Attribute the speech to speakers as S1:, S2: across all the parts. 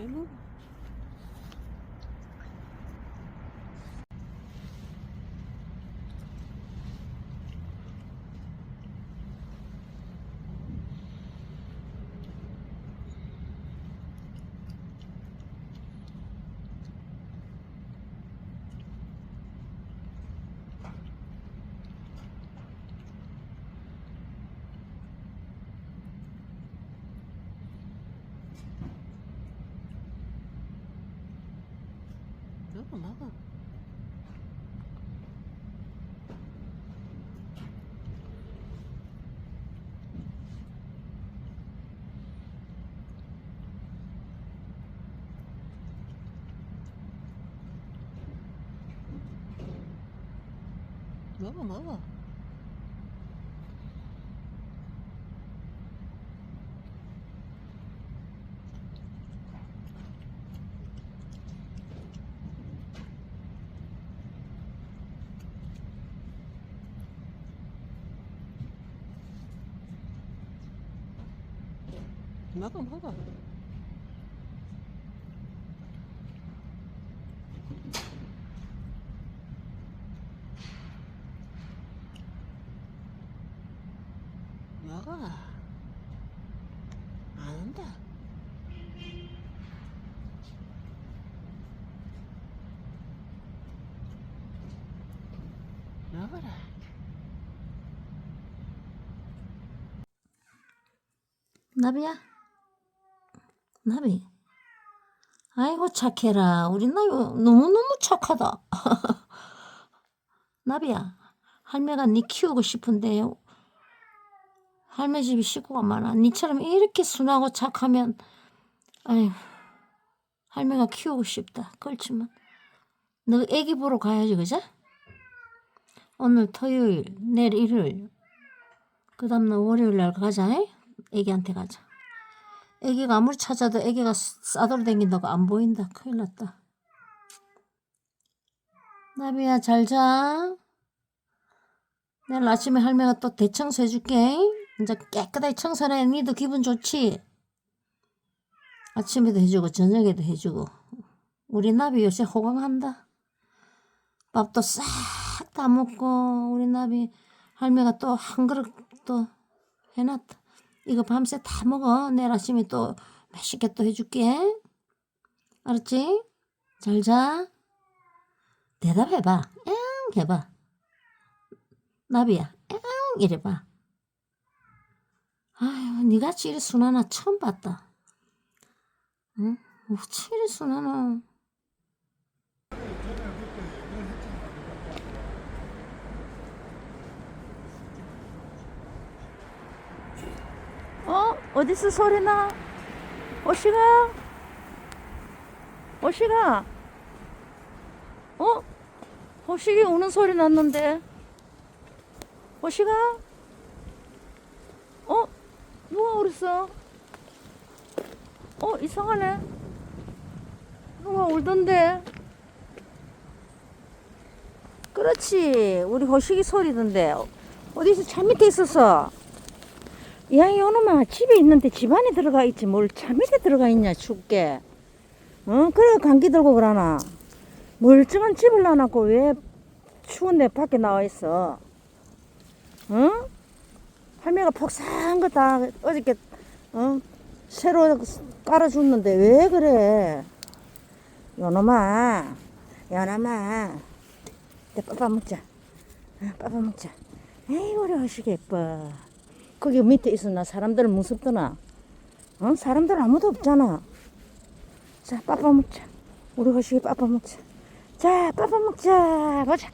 S1: Hallelujah. 먹어 먹어 먹어 나감하다 나가. 안 한다. 나가라. 나비야? 나비. 아이고 착해라. 우리 나비 너무너무 착하다. 나비야 할매가 네 키우고 싶은데 할매 집이 식구가 많아. 니처럼 이렇게 순하고 착하면 아휴 할매가 키우고 싶다. 그렇지만 너 애기 보러 가야지 그자? 오늘 토요일 내일 일요일. 그 다음날 월요일 날 가자 잉? 애기한테 가자 애기가 아무리 찾아도 애기가 싸돌아 댕긴다고 안 보인다. 큰일 났다. 나비야 잘 자. 내일 아침에 할매가 또 대청소 해줄게. 이제 깨끗하게 청소해. 니도 기분 좋지? 아침에도 해주고 저녁에도 해주고. 우리 나비 요새 호강한다. 밥도 싹 다 먹고 우리 나비 할매가 또 한 그릇 또 해놨다. 이거 밤새 다 먹어. 내일 아침에 또 맛있게 또 해줄게. 알았지? 잘 자. 대답해봐. 응 해봐. 나비야. 응 이래봐. 아유 니같이 이리 순하나 처음 봤다. 응? 어찌 이리 순하나.
S2: 어? 어디서 소리 나? 오시가? 오시가? 어? 호식이 우는 소리 났는데? 호식아? 어? 누가 울었어? 어? 이상하네. 누가 울던데? 그렇지. 우리 호식이 소리던데. 어디서 차 밑에 있었어? 야, 이놈아, 집에 있는데 집 안에 들어가 있지. 뭘차 밑에 들어가 있냐, 춥게. 어, 그래, 감기 들고 그러나. 멀쩡한 집을 놔놓고 왜 추운데 밖에 나와 있어? 어? 할매가 폭삭한 거 다 어저께, 어? 새로 깔아줬는데 왜 그래? 요놈아, 요놈아. 내 빠빠 먹자. 어, 빠빠 먹자. 에이구, 우리 허시기 예뻐. 거기 밑에 있었나? 사람들은 무섭더나? 어? 사람들 아무도 없잖아. 자, 빠빠 먹자. 우리 거시기 빠빠 먹자. 자, 빠빠 먹자. 보자.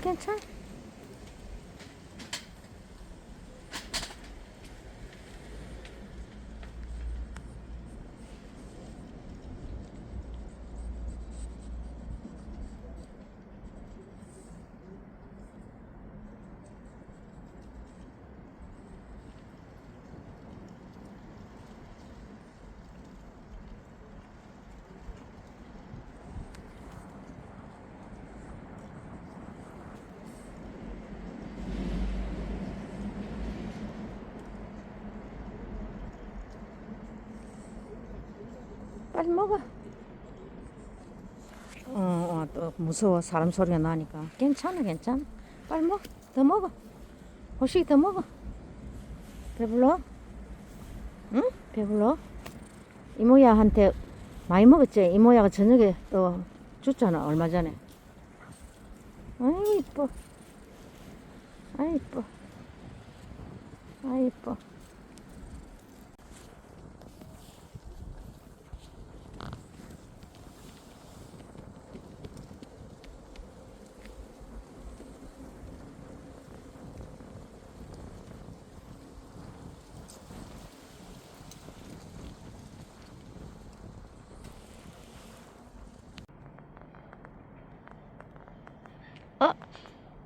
S2: 괜찮 빨리 먹어. 어, 어, 또 무서워. 사람 소리가 나니까. 괜찮아, 괜찮아. 빨리 먹어. 더 먹어. 호식이 더 먹어. 배불러? 응? 배불러? 이모야한테 많이 먹었지? 이모야가 저녁에 또 줬잖아, 얼마 전에. 아이, 이뻐. 아이, 이뻐. 아이, 이뻐.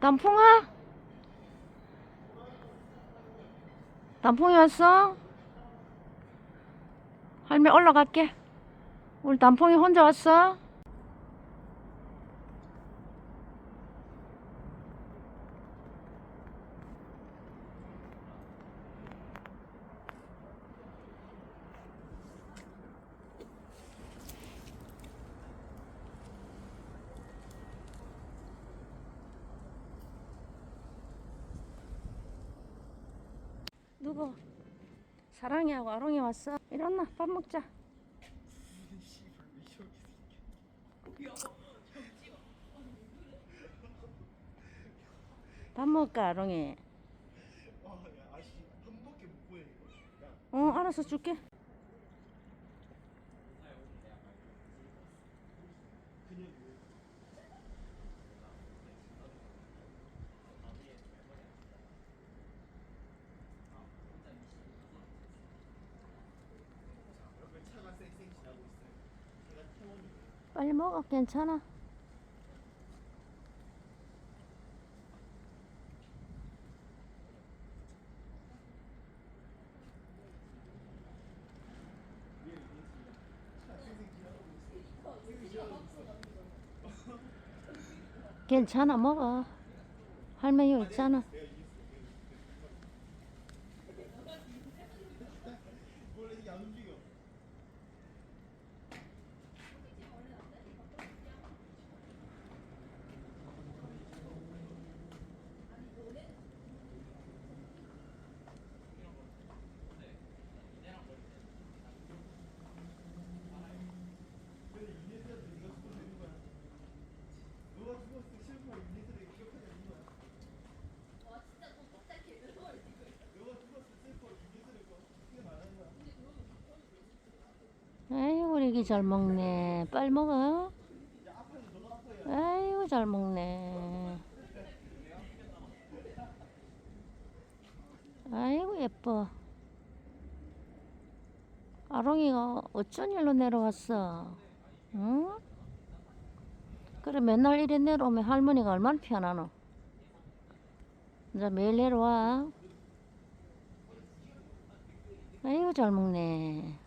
S2: 단풍아? 단풍이 왔어? 할매 올라갈게. 우리 단풍이 혼자 왔어? 누구? 사랑이하고 아롱이 왔어? 일어나 밥 먹자. 밥 먹을까 아롱이? 어 알아서 줄게. 괜찮아. 괜찮아 먹어. 할머니 있잖아. 애기 잘 먹네. 빨리 먹어. 아이고 잘 먹네. 아이고 예뻐. 아롱이가 어쩐 일로 내려왔어? 응? 그래 맨날 이래 내려오면 할머니가 얼마나 편하노? 이제 매일 내려와. 아이고 잘 먹네.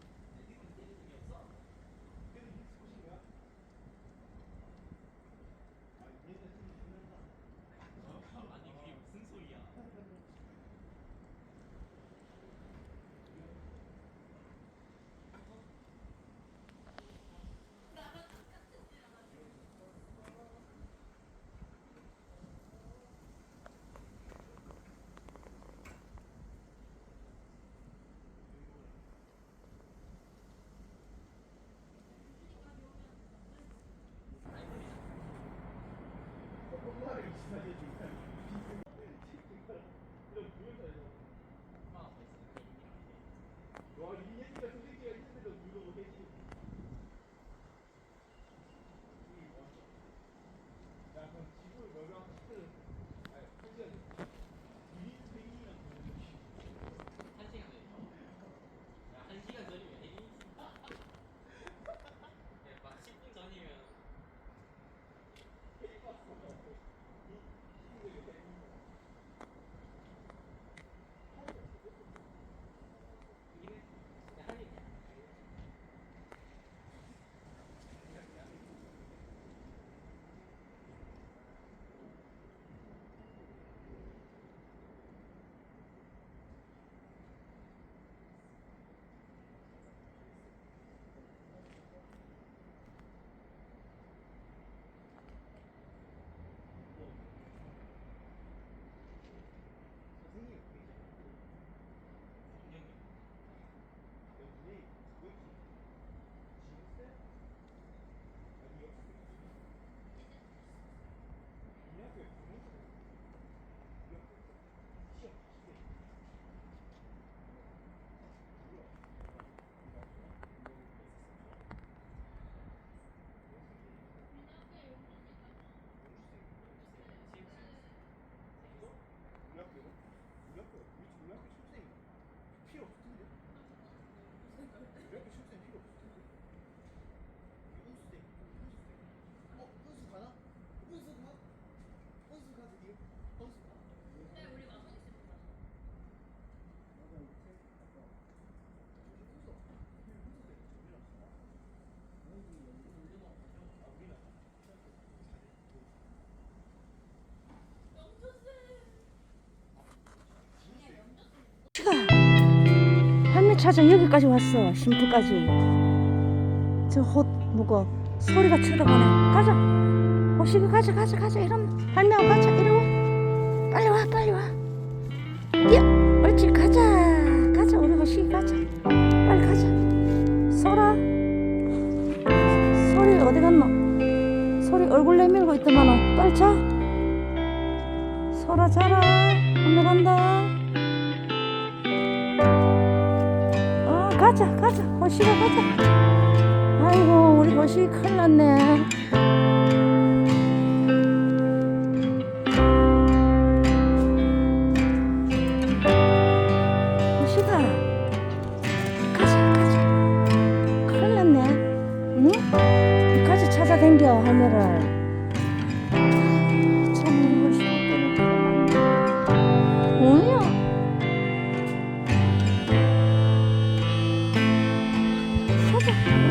S2: 찾아 여기까지 왔어 쉼터까지. 저헛 뭐고 소리가 쳐다보네. 가자. 호식이 가자 가자 가자. 이러면 할매하고 가자 와 빨리 와 빨리 와. 뛰어 옳지 가자. 가자 우리 호식이 가자. 빨리 가자. 소라. 소리 어디 갔노? 소리 얼굴 내밀고 있더만은 빨리 자. 소라 자라. 할매 간다 가자 가자. 호시가 가자. 아이고 우리 호시 큰일 났네 Thank you.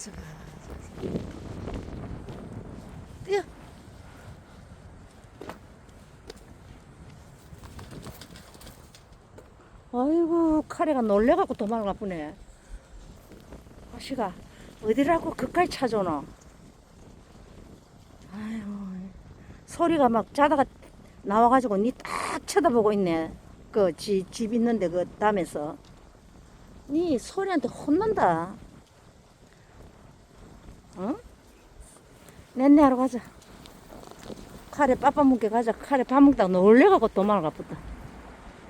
S2: 졌어 뛰어 아이고 카레가 놀래갖고 도망을 가쁘네 호식아 어디라고 그까지 찾아오노 아이고 소리가 막 자다가 나와가지고 니 딱 쳐다보고 있네. 그집 있는데 그 담에서 니 소리한테 혼난다. 응? 낸내 하러 가자. 카레 빠빠 먹게 가자. 카레 밥 먹다가 놀래가고 도망을 가쁘다.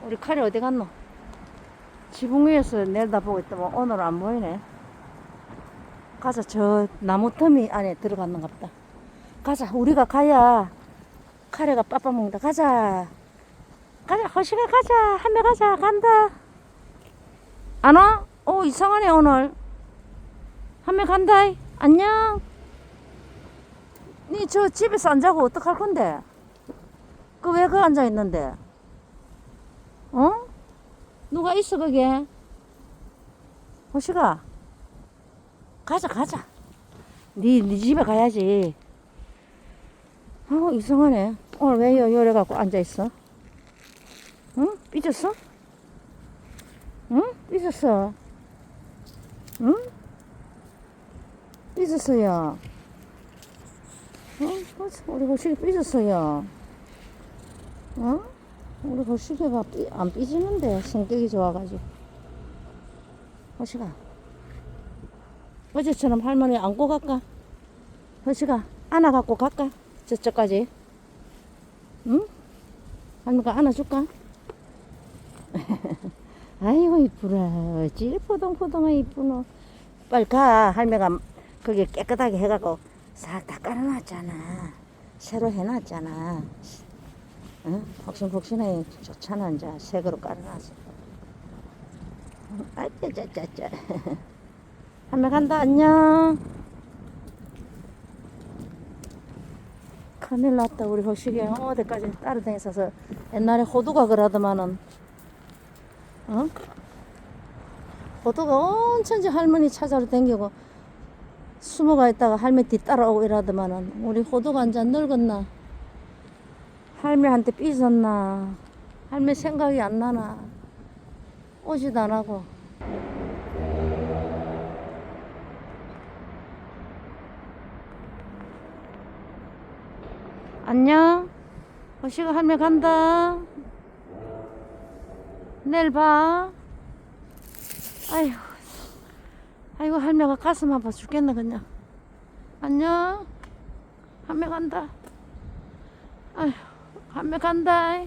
S2: 우리 카레 어디 갔노? 지붕 위에서 내려다보고 있더만 오늘 안 보이네. 가자 저 나무 터미 안에 들어갔는가 보다. 가자 우리가 가야 카레가 빠빠 먹는다 가자 가자 허시가 가자 한매 가자 간다 안 와? 오 이상하네 오늘 한매 간다 안녕 니 저 집에서 안 자고 어떡할 건데 그 왜 그 앉아 있는데 어? 누가 있어 그게 허시가 가자 가자 니, 니 집에 가야지 어 이상하네. 오늘 왜 요, 요래 갖고 앉아 있어? 응? 삐졌어? 응? 삐졌어? 응? 삐졌어요. 어? 그렇지. 우리 호식이 삐졌어요. 어? 우리 호식이가 삐, 안 삐지는데 성격이 좋아가지고. 호식아. 어제처럼 할머니 안고 갈까? 호식아 안아갖고 갈까? 저쪽까지. 응? 할머니가 안아줄까? 아이고 이쁘라. 어찌 포동포동하 이쁘노. 빨리 가. 할매가 거기 깨끗하게 해갖고 싹 다 깔아놨잖아. 새로 해놨잖아. 응? 폭신폭신해 좋잖아 이제 새거로 깔아놨어. 아짜짜짜짜. 할매 간다 안녕. 큰일 났다 우리 호식이 어디까지 따라다니면서 옛날에 호두가 그러더만은 어? 호두가 이제 할머니 찾아러 댕기고 숨어가 있다가 할머니 뒤 따라오고 이러더만은 우리 호두가 이제 늙었나 할머니한테 삐졌나 할머니 생각이 안 나나 오지도 안 하고 안녕. 호시가 할매 간다. 내일 봐. 아이고. 아이고, 할매가 가슴 아파 죽겠네, 그냥. 안녕. 할매 간다. 아휴, 할매 간다.